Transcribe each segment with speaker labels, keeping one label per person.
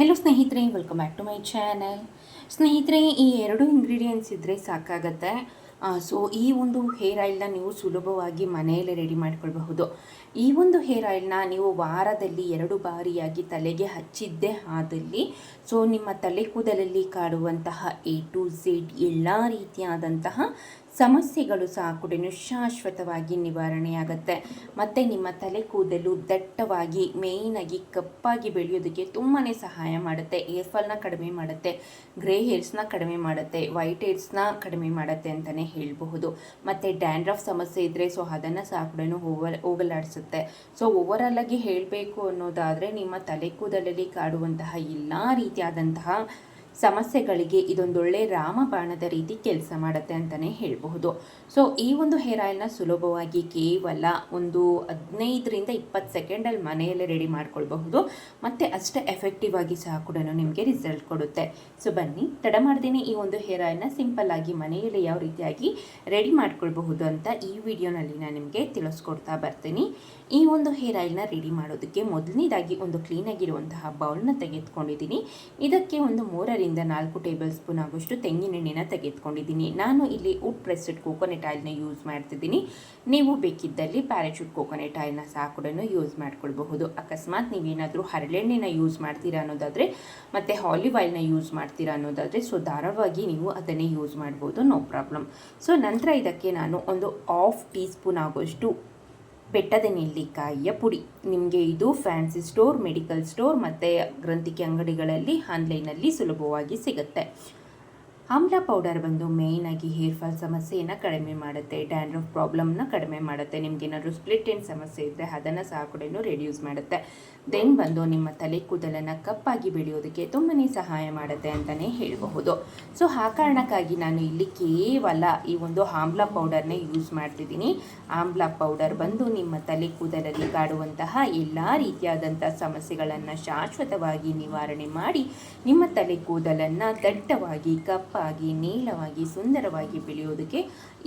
Speaker 1: Hello ಸ್ನೇಹಿತರೆ welcome back to my channel ಸ್ನೇಹಿತರೆ, ಈ ಎರಡು ಇಂಗ್ರೀಡಿಯೆಂಟ್ಸ್ ಇದ್ದರೆ ಸಾಕಾಗತ್ತೆ. ಸೊ ಈ ಒಂದು ಹೇರ್ ಆಯಿಲ್ನ ನೀವು ಸುಲಭವಾಗಿ ಮನೆಯಲ್ಲೇ ರೆಡಿ ಮಾಡ್ಕೊಳ್ಬಹುದು. ಈ ಒಂದು ಹೇರ್ ಆಯಿಲ್ನ ನೀವು ವಾರದಲ್ಲಿ ಎರಡು ಬಾರಿಯಾಗಿ ತಲೆಗೆ ಹಚ್ಚಿದ್ದೇ ಆದಲ್ಲಿ ಸೊ ನಿಮ್ಮ ತಲೆ ಕೂದಲಲ್ಲಿ ಕಾಡುವಂತಹ ಎ ಟು ಝೆಡ್ ಎಲ್ಲ ರೀತಿಯಾದಂತಹ ಸಮಸ್ಯೆಗಳು ಸಹ ಕೂಡ ಶಾಶ್ವತವಾಗಿ ನಿವಾರಣೆಯಾಗುತ್ತೆ. ಮತ್ತು ನಿಮ್ಮ ತಲೆ ಕೂದಲು ದಟ್ಟವಾಗಿ, ಮೇಯ್ನಾಗಿ, ಕಪ್ಪಾಗಿ ಬೆಳೆಯೋದಕ್ಕೆ ತುಂಬಾ ಸಹಾಯ ಮಾಡುತ್ತೆ. ಏರ್ ಫಾಲ್ನ ಕಡಿಮೆ ಮಾಡುತ್ತೆ, ಗ್ರೇ ಹೇರ್ಸ್ನ ಕಡಿಮೆ ಮಾಡುತ್ತೆ, ವೈಟ್ ಹೇರ್ಸ್ನ ಕಡಿಮೆ ಮಾಡುತ್ತೆ ಅಂತಲೇ ಹೇಳಬಹುದು. ಮತ್ತು ಡ್ಯಾಂಡ್ರಫ್ ಸಮಸ್ಯೆ ಇದ್ದರೆ ಸೊ ಅದನ್ನು ಸಹ ಕೂಡ ಹೋಗ ಹೋಗಲಾಡಿಸುತ್ತೆ. ಸೊ ಓವರಾಲಾಗಿ ಹೇಳಬೇಕು ಅನ್ನೋದಾದರೆ ನಿಮ್ಮ ತಲೆ ಕೂದಲಲ್ಲಿ ಕಾಡುವಂತಹ ಎಲ್ಲ ರೀತಿಯಾದಂತಹ ಸಮಸ್ಯೆಗಳಿಗೆ ಇದೊಂದೊಳ್ಳೆ ರಾಮಬಾಣದ ರೀತಿ ಕೆಲಸ ಮಾಡುತ್ತೆ ಅಂತಲೇ ಹೇಳಬಹುದು. ಸೊ ಈ ಒಂದು ಹೇರ್ ಆಯಿಲ್ನ ಸುಲಭವಾಗಿ ಕೇವಲ ಒಂದು ಹದಿನೈದರಿಂದ ಇಪ್ಪತ್ತು ಸೆಕೆಂಡಲ್ಲಿ ಮನೆಯಲ್ಲೇ ರೆಡಿ ಮಾಡ್ಕೊಳ್ಬಹುದು. ಮತ್ತು ಅಷ್ಟೇ ಎಫೆಕ್ಟಿವ್ ಆಗಿ ಸಹ ಕೂಡ ನಿಮಗೆ ರಿಸಲ್ಟ್ ಕೊಡುತ್ತೆ. ಸೊ ಬನ್ನಿ, ತಡ ಮಾಡ್ದೇನೆ ಈ ಒಂದು ಹೇರ್ ಆಯಿಲ್ನ ಸಿಂಪಲ್ ಆಗಿ ಮನೆಯಲ್ಲಿ ಯಾವ ರೀತಿಯಾಗಿ ರೆಡಿ ಮಾಡ್ಕೊಳ್ಬಹುದು ಅಂತ ಈ ವಿಡಿಯೋನಲ್ಲಿ ನಾನು ನಿಮಗೆ ತಿಳಿಸ್ಕೊಡ್ತಾ ಬರ್ತೀನಿ. ಈ ಒಂದು ಹೇರ್ ಆಯಿಲ್ನ ರೆಡಿ ಮಾಡೋದಕ್ಕೆ ಮೊದಲನೇದಾಗಿ ಒಂದು ಕ್ಲೀನಾಗಿರುವಂತಹ ಬೌಲ್ನ ತೆಗೆದುಕೊಂಡಿದ್ದೀನಿ. ಇದಕ್ಕೆ ಒಂದು ಮೂರರಿಂದ ನಾಲ್ಕು ಟೇಬಲ್ ಸ್ಪೂನ್ ಆಗುವಷ್ಟು ತೆಂಗಿನೆಣ್ಣೆನ ತೆಗೆದುಕೊಂಡಿದ್ದೀನಿ. ನಾನು ಇಲ್ಲಿ ಉಡ್ ಪ್ರೆಸ್ಡ್ ಕೋಕೋನೆಟ್ ಆಯಿಲ್ನ ಯೂಸ್ ಮಾಡ್ತಿದ್ದೀನಿ. ನೀವು ಬೇಕಿದ್ದಲ್ಲಿ ಪ್ಯಾರಾಚೂಟ್ ಕೋಕೋನೆಟ್ ಆಯಿಲ್ನ ಸಹ ಕೂಡ ಯೂಸ್ ಮಾಡ್ಕೊಳ್ಬಹುದು. ಅಕಸ್ಮಾತ್ ನೀವೇನಾದರೂ ಹರಳೆಣ್ಣೆನ ಯೂಸ್ ಮಾಡ್ತೀರಾ ಅನ್ನೋದಾದರೆ, ಮತ್ತು ಹಾಲಿವ್ ಆಯಿಲ್ನ ಯೂಸ್ ಮಾಡ್ತೀರಾ ಅನ್ನೋದಾದರೆ, ಸೊ ಧಾರಾಳವಾಗಿ ನೀವು ಅದನ್ನೇ ಯೂಸ್ ಮಾಡ್ಬೋದು. No problem. ಸೊ ನಂತರ ಇದಕ್ಕೆ ನಾನು ಒಂದು ಆಫ್ ಟೀ ಸ್ಪೂನ್ ಆಗುವಷ್ಟು ಬೆಟ್ಟದ ನೆಲ್ಲಿಕಾಯಿಯ ಪುಡಿ. ನಿಮಗೆ ಇದು ಫ್ಯಾನ್ಸಿ ಸ್ಟೋರ್, ಮೆಡಿಕಲ್ ಸ್ಟೋರ್ ಮತ್ತು ಗ್ರಂಥಿಕೆ ಅಂಗಡಿಗಳಲ್ಲಿ ಆನ್ಲೈನಲ್ಲಿ ಸುಲಭವಾಗಿ ಸಿಗುತ್ತೆ. ಆಮ್ಲ ಪೌಡರ್ ಬಂದು ಮೇಯ್ನಾಗಿ ಹೇರ್ ಫಾಲ್ ಸಮಸ್ಯೆಯನ್ನು ಕಡಿಮೆ ಮಾಡುತ್ತೆ ಡ್ಯಾಂಡ್ರಫ್ ಪ್ರಾಬ್ಲಮ್ನ ಕಡಿಮೆ ಮಾಡುತ್ತೆ, ನಿಮ್ಗೆ ಏನಾದರೂ ಸ್ಪ್ಲಿಟ್ ಎಂಡ್ ಸಮಸ್ಯೆ ಇದ್ದರೆ ಅದನ್ನು ಸಹ ಕೂಡ ರೆಡ್ಯೂಸ್ ಮಾಡುತ್ತೆ. ದೆನ್ ಬಂದು ನಿಮ್ಮ ತಲೆ ಕೂದಲನ್ನು ಕಪ್ಪಾಗಿ ಬೆಳೆಯೋದಕ್ಕೆ ತುಂಬಾ ಸಹಾಯ ಮಾಡುತ್ತೆ ಅಂತಲೇ ಹೇಳಬಹುದು. ಸೊ ಆ ಕಾರಣಕ್ಕಾಗಿ ನಾನು ಇಲ್ಲಿ ಕೇವಲ ಈ ಒಂದು ಆಮ್ಲ ಪೌಡರ್ನೇ ಯೂಸ್ ಮಾಡ್ತಿದ್ದೀನಿ. ಆಮ್ಲ ಪೌಡರ್ ಬಂದು ನಿಮ್ಮ ತಲೆ ಕೂದಲಲ್ಲಿ ಕಾಡುವಂತಹ ಎಲ್ಲ ರೀತಿಯಾದಂಥ ಸಮಸ್ಯೆಗಳನ್ನು ಶಾಶ್ವತವಾಗಿ ನಿವಾರಣೆ ಮಾಡಿ ನಿಮ್ಮ ತಲೆ ಕೂದಲನ್ನು ದಟ್ಟವಾಗಿ ಕಪ್ಪಾಗಿ ನೀಳವಾಗಿ ಸುಂದರವಾಗಿ ಬೆಳೆಯೋದಕ್ಕೆ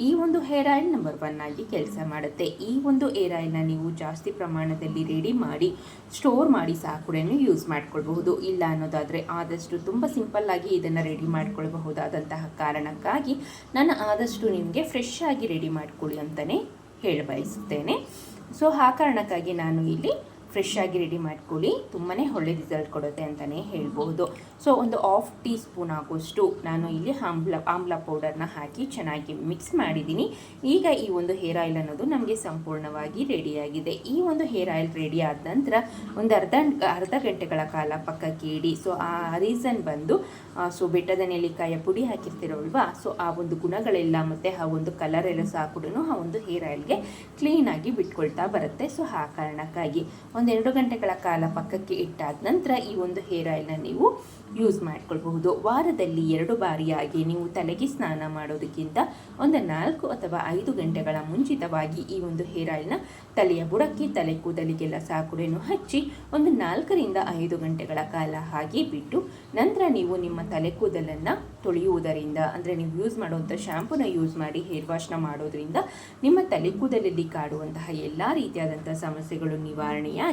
Speaker 1: ಈ ಒಂದು ಹೇರ್ ಆಯಿಲ್ ನಂಬರ್ ಒನ್ ಆಗಿ ಕೆಲಸ ಮಾಡುತ್ತೆ. ಈ ಒಂದು ಹೇರ್ ಆಯಿಲ್ನ ನೀವು ಜಾಸ್ತಿ ಪ್ರಮಾಣದಲ್ಲಿ ರೆಡಿ ಮಾಡಿ ಸ್ಟೋರ್ ಮಾಡಿ ಸಹ ಕೂಡ ಯೂಸ್ ಮಾಡ್ಕೊಳ್ಬಹುದು. ಇಲ್ಲ ಅನ್ನೋದಾದರೆ ಆದಷ್ಟು ತುಂಬ ಸಿಂಪಲ್ಲಾಗಿ ಇದನ್ನು ರೆಡಿ ಮಾಡ್ಕೊಳ್ಬಹುದಾದಂತಹ ಕಾರಣಕ್ಕಾಗಿ ನಾನು ಆದಷ್ಟು ನಿಮಗೆ ಫ್ರೆಶ್ ಆಗಿ ರೆಡಿ ಮಾಡ್ಕೊಳ್ಳಿ ಅಂತಲೇ ಹೇಳಬಯಸುತ್ತೇನೆ ಸೊ ಆ ಕಾರಣಕ್ಕಾಗಿ ನಾನು ಇಲ್ಲಿ ಫ್ರೆಶ್ ಆಗಿ ರೆಡಿ ಮಾಡ್ಕೊಳ್ಳಿ. ತುಂಬಾ ಒಳ್ಳೆ ರಿಸಲ್ಟ್ ಕೊಡುತ್ತೆ ಅಂತಲೇ ಹೇಳ್ಬೋದು. ಸೊ ಒಂದು ಹಾಫ್ ಟೀ ಸ್ಪೂನ್ ಆಗೋಷ್ಟು ನಾನು ಇಲ್ಲಿ ಆಮ್ಲ ಆಮ್ಲ ಪೌಡರ್ನ ಹಾಕಿ ಚೆನ್ನಾಗಿ ಮಿಕ್ಸ್ ಮಾಡಿದ್ದೀನಿ. ಈಗ ಈ ಒಂದು ಹೇರ್ ಆಯಿಲ್ ಅನ್ನೋದು ನಮಗೆ ಸಂಪೂರ್ಣವಾಗಿ ರೆಡಿಯಾಗಿದೆ ಈ ಒಂದು ಹೇರ್ ಆಯಿಲ್ ರೆಡಿ ಆದ ನಂತರ ಒಂದು ಅರ್ಧ ಅರ್ಧ ಗಂಟೆಗಳ ಕಾಲ ಪಕ್ಕಕ್ಕೆ ಇಡಿ. ಸೊ ಆ ರೀಸನ್ ಬಂದು ಸೊ ಬೆಟ್ಟದ ನೆಲ್ಲಿಕಾಯ ಪುಡಿ ಹಾಕಿರ್ತಿರೋಲ್ವಾ? ಸೊ ಆ ಒಂದು ಗುಣಗಳೆಲ್ಲ ಮತ್ತು ಆ ಒಂದು ಕಲರ್ ಎಲ್ಲ ಸಹ ಕೂಡ ಆ ಒಂದು ಹೇರ್ ಆಯಿಲ್ಗೆ ಕ್ಲೀನಾಗಿ ಬಿಟ್ಕೊಳ್ತಾ ಬರುತ್ತೆ. ಸೊ ಆ ಕಾರಣಕ್ಕಾಗಿ. ಒಂದೆರಡು ಗಂಟೆಗಳ ಕಾಲ ಪಕ್ಕಕ್ಕೆ ಇಟ್ಟಾದ ನಂತರ ಈ ಒಂದು ಹೇರ್ ಆಯಿಲ್ನ ನೀವು ಯೂಸ್ ಮಾಡ್ಕೊಳ್ಬಹುದು. ವಾರದಲ್ಲಿ ಎರಡು ಬಾರಿಯಾಗಿ ನೀವು ತಲೆಗೆ ಸ್ನಾನ ಮಾಡೋದಕ್ಕಿಂತ ಒಂದು ನಾಲ್ಕು ಅಥವಾ ಐದು ಗಂಟೆಗಳ ಮುಂಚಿತವಾಗಿ ಈ ಒಂದು ಹೇರ್ ಆಯಿಲ್ನ ತಲೆಯ ಬುಡಕ್ಕೆ ತಲೆ ಕೂದಲಿಗೆಲ್ಲ ಸಾಕುಡೆಯನ್ನು ಹಚ್ಚಿ ಒಂದು ನಾಲ್ಕರಿಂದ ಐದು ಗಂಟೆಗಳ ಕಾಲ ಹಾಗೆ ಬಿಟ್ಟು ನಂತರ ನೀವು ನಿಮ್ಮ ತಲೆ ಕೂದಲನ್ನು ತೊಳೆಯುವುದರಿಂದ, ಅಂದರೆ ನೀವು ಯೂಸ್ ಮಾಡುವಂಥ ಶ್ಯಾಂಪೂನ ಯೂಸ್ ಮಾಡಿ ಹೇರ್ ವಾಶ್ನ ಮಾಡೋದರಿಂದ ನಿಮ್ಮ ತಲೆ ಕೂದಲಲ್ಲಿ ಕಾಡುವಂತಹ ಎಲ್ಲ ರೀತಿಯಾದಂಥ ಸಮಸ್ಯೆಗಳು ನಿವಾರಣೆಯಾಗಿ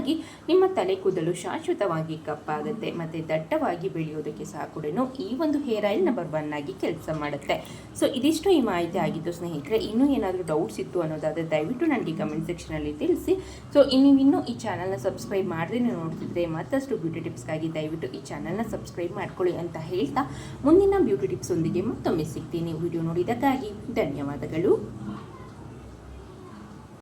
Speaker 1: ನಿಮ್ಮ ತಲೆ ಕೂದಲು ಶಾಶ್ವತವಾಗಿ ಕಪ್ಪಾಗುತ್ತೆ ಮತ್ತು ದಟ್ಟವಾಗಿ ಬೆಳೆಯೋದಕ್ಕೆ ಸಹ ಕೂಡ ಈ ಒಂದು ಹೇರ್ ಆಯಿಲ್ ನಂಬರ್ ಒನ್ ಆಗಿ ಕೆಲಸ ಮಾಡುತ್ತೆ. ಸೊ ಇದಿಷ್ಟು ಈ ಮಾಹಿತಿ ಆಗಿತ್ತು ಸ್ನೇಹಿತರೆ, ಇನ್ನೂ ಏನಾದರೂ ಡೌಟ್ಸ್ ಇತ್ತು ಅನ್ನೋದಾದರೆ ದಯವಿಟ್ಟು ನನಗೆ ಕಮೆಂಟ್ ಸೆಕ್ಷನಲ್ಲಿ ತಿಳಿಸಿ. ಸೊ ನೀವು ಇನ್ನೂ ಈ ಚಾನಲ್ನ ಸಬ್ಸ್ಕ್ರೈಬ್ ಮಾಡದೇ ನೋಡ್ತಿದ್ರೆ ಮತ್ತಷ್ಟು ಬ್ಯೂಟಿ ಟಿಪ್ಸ್ಗಾಗಿ ದಯವಿಟ್ಟು ಈ ಚಾನಲ್ನ ಸಬ್ಸ್ಕ್ರೈಬ್ ಮಾಡ್ಕೊಳ್ಳಿ ಅಂತ ಹೇಳ್ತಾ ಮುಂದಿನ ಬ್ಯೂಟಿ ಟಿಪ್ಸ್ ಒಂದಿಗೆ ಮತ್ತೊಮ್ಮೆ ಸಿಗ್ತೀನಿ. ವಿಡಿಯೋ ನೋಡಿದ್ದಕ್ಕಾಗಿ ಧನ್ಯವಾದಗಳು.